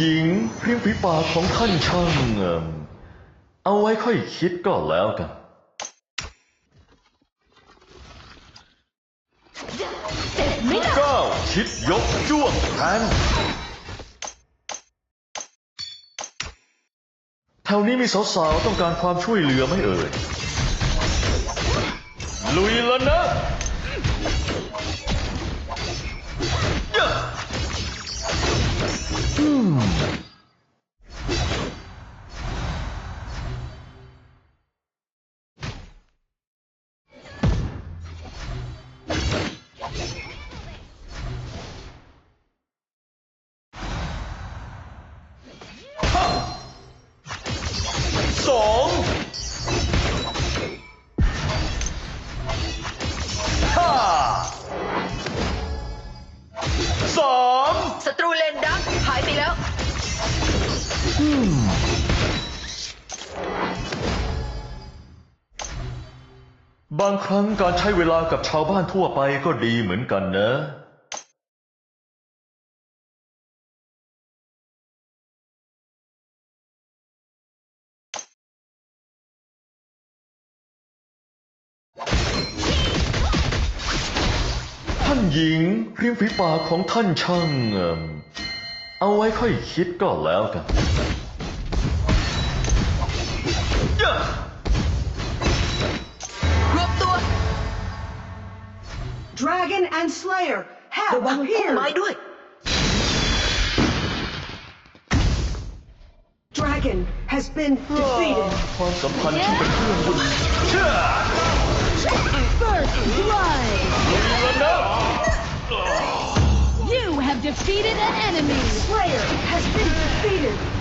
หญิงพริมฝีปากของท่านช่างเอิมเอาไว้ค่อยคิดก็แล้วกันไม่ได้ก้าชิดยกจ้วงแทงแถวนี้มีสาวๆต้องการความช่วยเหลือไหมเอ่ย ลุยแล้วนะ ย รั้งการใช้เวลากับชาวบ้านทั่วไปก็ดีเหมือนกันนะท่านหญิงริมฝีปากของท่านช่างเอิ่มเอาไว้ค่อยคิดก็แล้วกัน Dragon and Slayer have the appeared. Who am I doing? Dragon has been defeated. Yeah. First blood. You have defeated an enemy. Slayer has been defeated.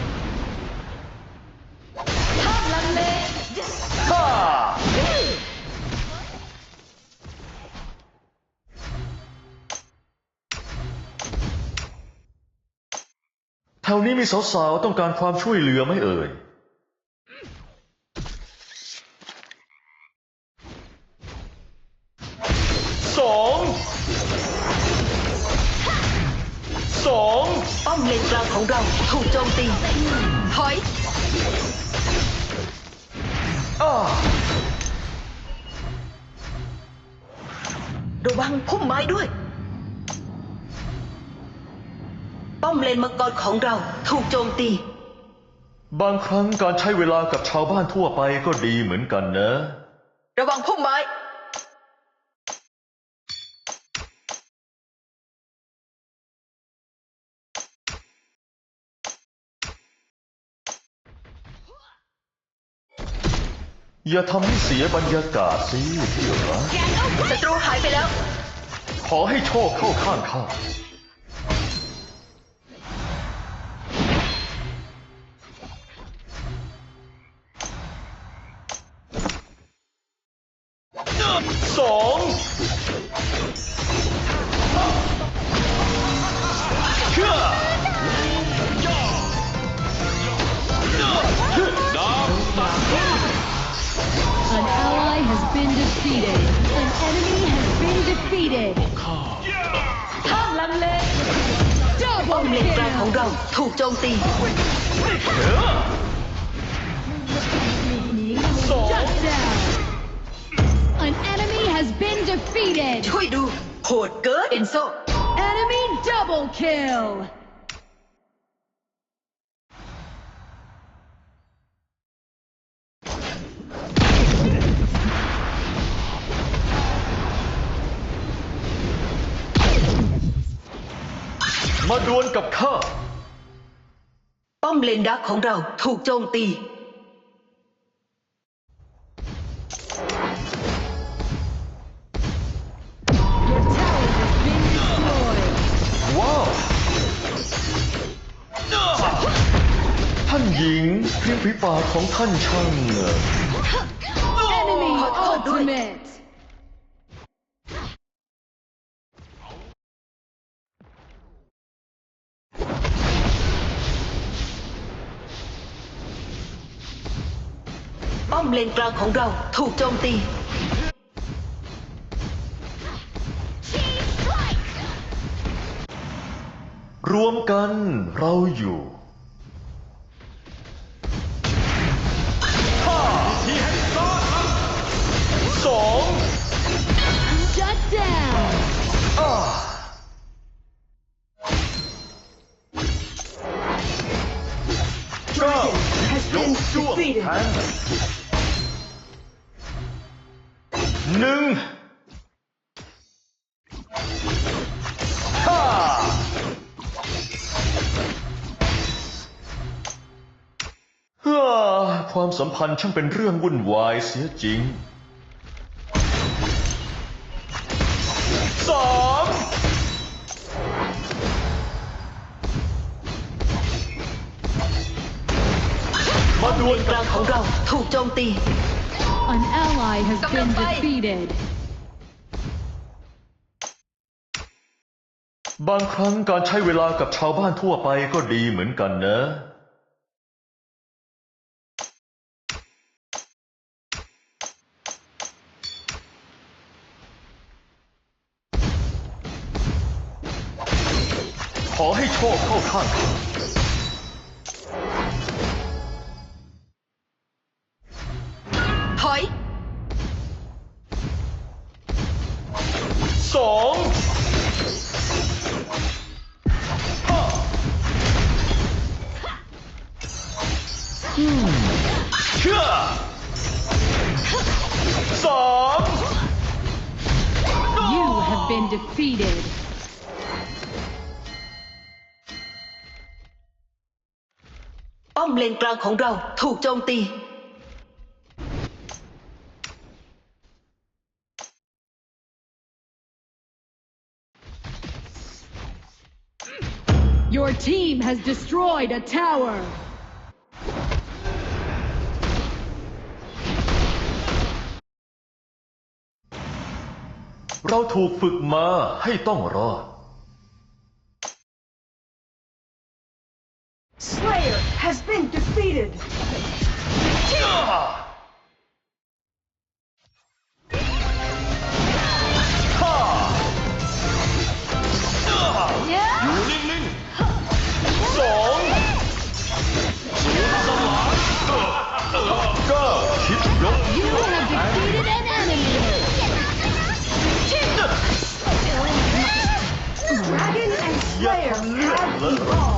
ถวนี้มีสาวๆต้องการความช่วยเหลือไหมเอ่ย สอง สอง ป้อมเลนกลางของเราถูกโจมตี ถอยอ้าระวังพุ่มไม้ด้วย ป้อมเลนมังกรของเราถูกโจมตี บางครั้งการใช้เวลากับชาวบ้านทั่วไปก็ดีเหมือนกันนะ ระวังพุ่มไม้ อย่าทำให้เสียบรรยากาศสิที่รักศัตรูหายไปแล้ว ขอให้โชคเข้าข้างข้า สองเชื่อ An ally has been defeated. An enemy has been defeated. ข้ามลังเลป้อม Double เลนกลางของ kill! เราถูกโจมตี Shut been defeated! ช่วยดู โหดเกินเอนโซ Enemy double kill! มาดวลกับข้า ป้อมเลนดักของเราถูกโจมตี ท่านหญิงริมฝีปากของท่านช่างเหรอ Enemy ultimate ป้อมเลนกลางของเราถูกโจมตี รวมกันเราอยู่หนึ่ง ความสัมพันธ์ช่างเป็นเรื่องวุ่นวายเสียจริงสามมาดวลกกัลานงของเราถูกโจมตี An ally has been defeated. บางครั้งการใช้เวลากับชาวบ้านทั่วไปก็ดีเหมือนกันนะ เชื่อสาม You have been defeated. อมเลนกลางของเราถูกโจมตี Your team has destroyed a tower. เราถูกฝึกมาให้ต้องรอด have defeated an enemy. Dragon and Slayer have evolved.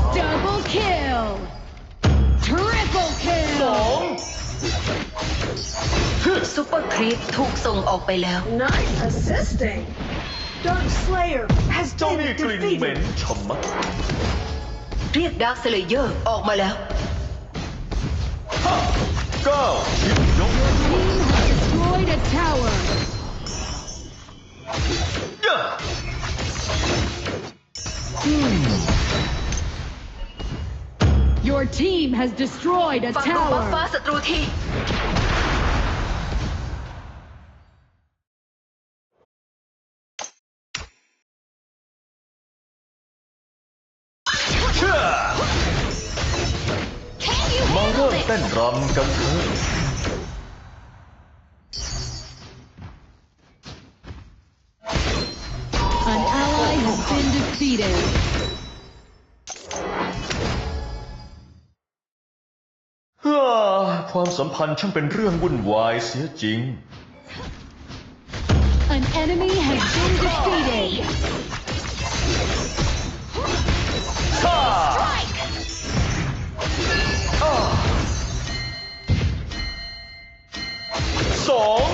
ซุปเปอร์ครีปถูกส่งออกไปแล้ว Nice assisting. Dark Slayer has เจ้า been นี่กลิ่นเหม็น defeated. ชะมัดเรียกดาร์คสเลเยอร์ออกมาแล้วห้าเก้าคิดยก Team has destroyed a tower. ย่า Your team has destroyed a ฝั่งตรงบัฟฟ้า tower. ศัตรูที เริ่มเต้นรำกันเถอะ An ally has been defeated. ฮ่าความสัมพันธ์ช่างเป็นเรื่องวุ่นวายเสียจริง An enemy has been defeated. ฮ่ สอง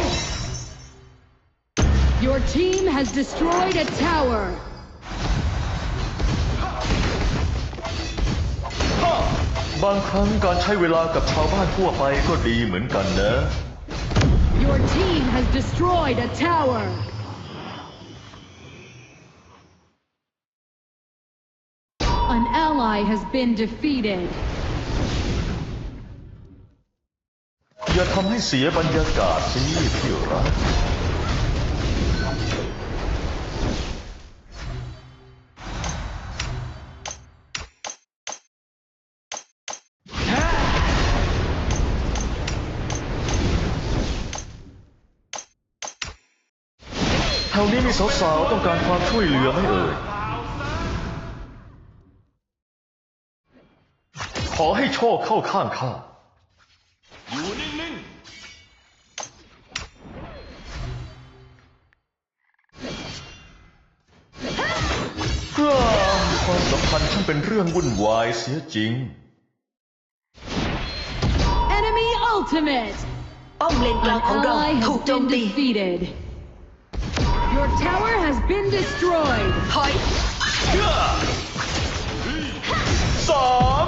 Your team has destroyed a tower. ฮ่าบางครั้งการใช้เวลากับชาวบ้านทั่วไปก็ดีเหมือนกันนะ Your team has destroyed a tower. An ally has been defeated. อย่าทำให้เสียบรรยากาศสิที่รักแถวนี้มีสาวๆต้องการความช่วยเหลือไหมเอ่ย ขอให้โชคเข้าข้างข้า มสัมพันธ์ช่างเป็นเรื่องวุ่นวายเสียจริง Ultimate! ป้อมเลนกลาง An ของเรา ally ถูก has โจม been ตี defeated. Your tower has been destroyed. ถอย สาม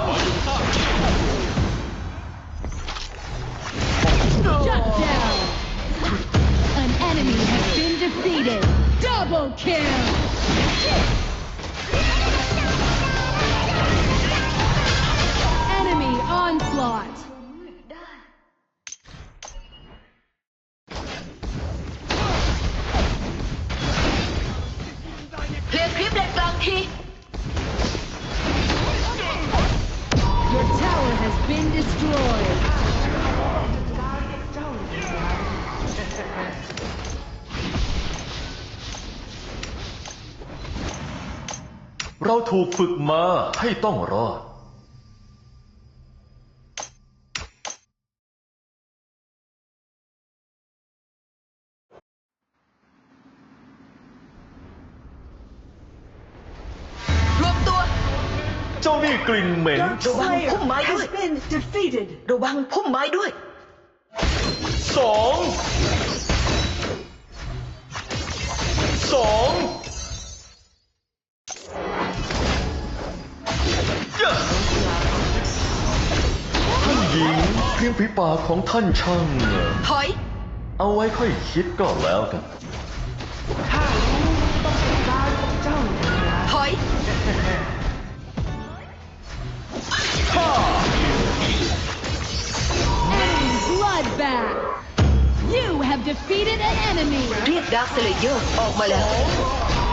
Shut down. An enemy has been defeated. Double kill. Onslaught. เคลียร์คลิปเลนกลางที Your tower has been destroyed. เราถูกฝึกมาให้ต้องรอด กลิ่นเหม็น Dark Slayer has been defeated. ระวังพุ่มไม้ด้วย สองสองยะท่านหญิงเพียงฝีปากของท่านช่าง ถอย เอาไว้ค่อยคิดก็แล้วกัน bloodbath. You have defeated an enemy. เรียกดาร์คสเลเยอร์ออกมาแล้ว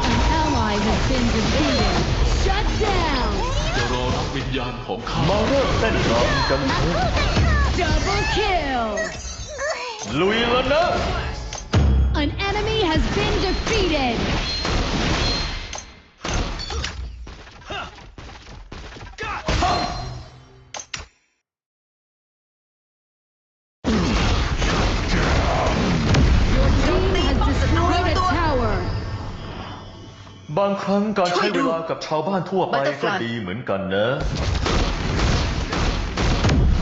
An ally has been defeated. Shut down. จะรอรับวิญญาณของข้า มาเริ่มเต้นรำกันเถอะ Double kill. ลุยแล้วนะ An enemy has been defeated. บางครั้งการใช้ช่วยดูเวลากับชาวบ้านทั่วไป Butterfly ก็ดีเหมือนกันนะ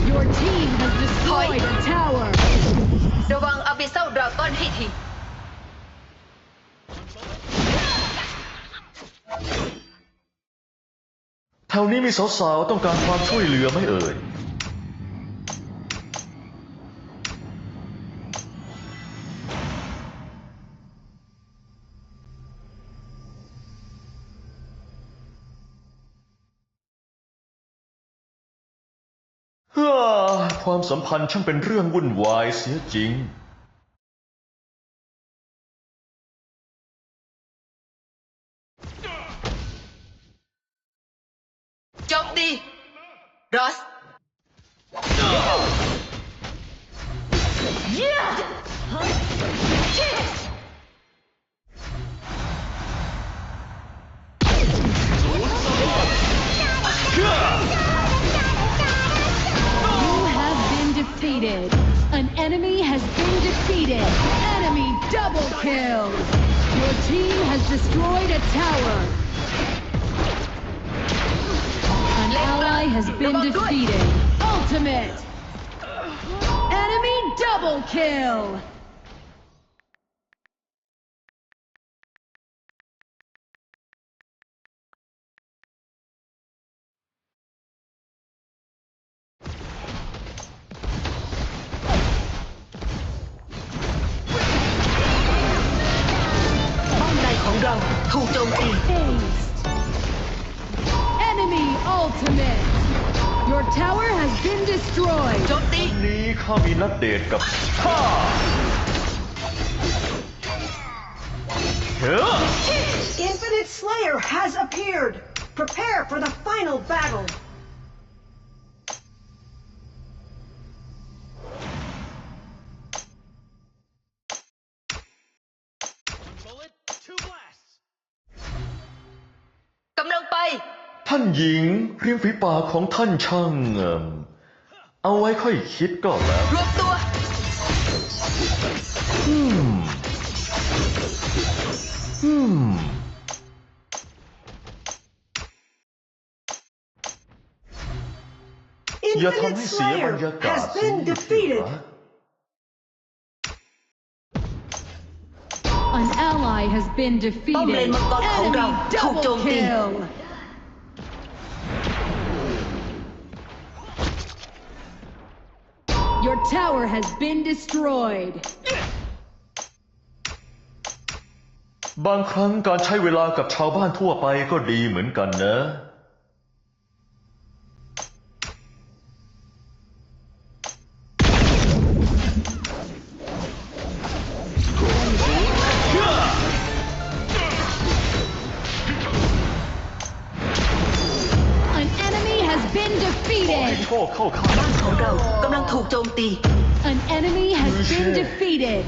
Your team has destroyed a tower. ระวังอาบิเซลดราก้อนให้ทีแถวนี้มีสาวๆต้องการความช่วยเหลือไหมเอ่ย สัมพันธ์ช่างเป็นเรื่องวุ่นวายเสียจริงโจมตีรอส You An enemy has been defeated. Enemy double kill. Your team has destroyed a tower. An ally has been defeated. Ultimate. Enemy double kill. tower has been destroyed. โจมตี นี้ข้ามีนัดเดทกับข้าเฮ้อ Infinite Slayer has appeared. Prepare for the final battle. ท่านหญิงริมฝีปากของท่านช่างเอิ่มเอาไว้ค่อยคิดก็แล้ว รวมตัว อืม อืม Infinite อย่าทำ Infinite ให้เสียบร Slayer รยากาศ has สิ been defeated. An ally has been ป้อมเล defeated. นมังกรของเรา Enemy ถูกโจม double ตี kill. Tower has been destroyed. บางครั้งการใช้เวลากับชาวบ้านทั่วไปก็ดีเหมือนกันนะ defeated.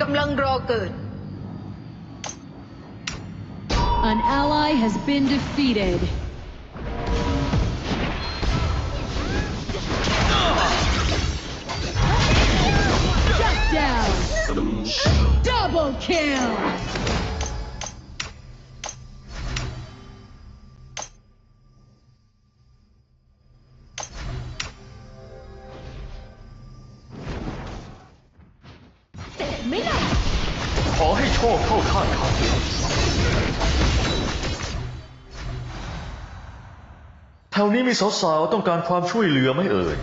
กำลังรอเกิด An ally has been defeated. Shut down. Double kill. แถวนี้มีสาวๆต้องการความช่วยเหลือไหมเอ่ย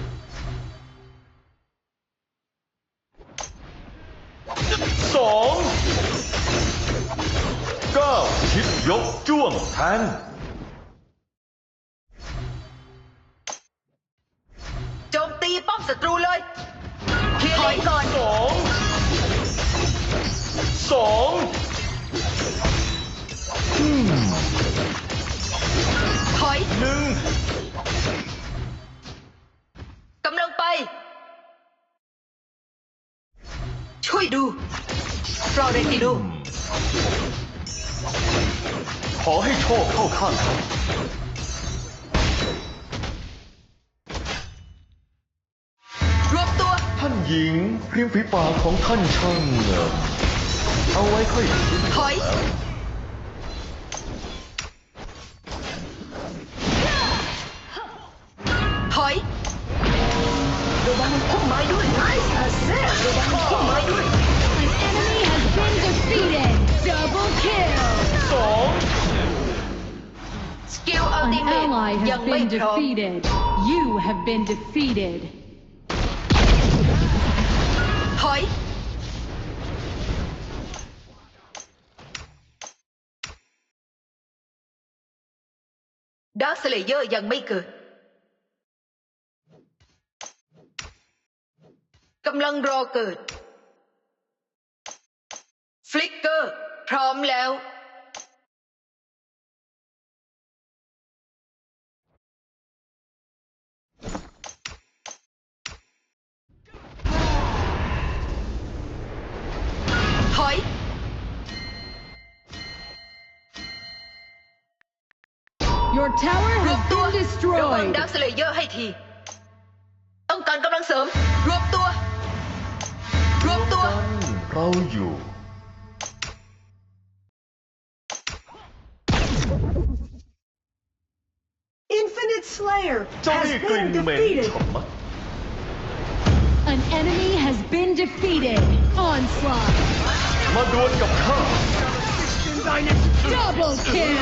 สองเก้าคิดยกจ้วงแทงโจมตีป้อมศัตรูเลยเคลียร์เลนก่อนสองสองถอยหนึ่ง ช่วยดูรอเรติดูขอให้โชคเข้าข้างเขารวมตัว ท่านหญิงริมฝีปากของท่านช่างเอ่อเอาไว้ค่อยคิดถอย อัล An ติเมท ally ยั has งไม่ been พร้อม defeated. You have been defeated. ถอย ดาร์คสเลเยอร์ยังไม่เกิด กำลังรอเกิด ฟลิกเกอร์ พร้อมแล้ว ถอย Your tower รวม has ตัว been ระวัง destroyed. ดักสเลเยอร์ให้ทีต้องกา defeated Slayer has been defeated. An enemy has been defeated. Onslaught. Double kill.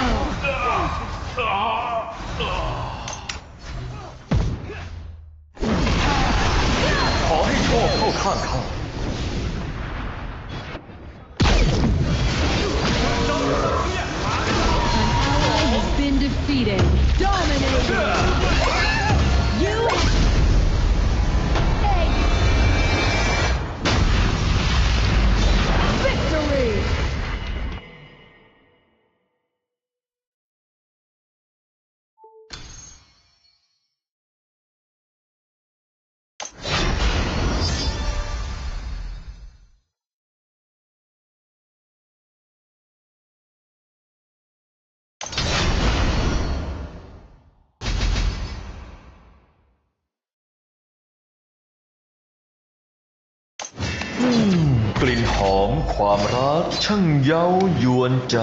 Yeah. กลิ่นหอมความรักช่างเย้ายวนใจ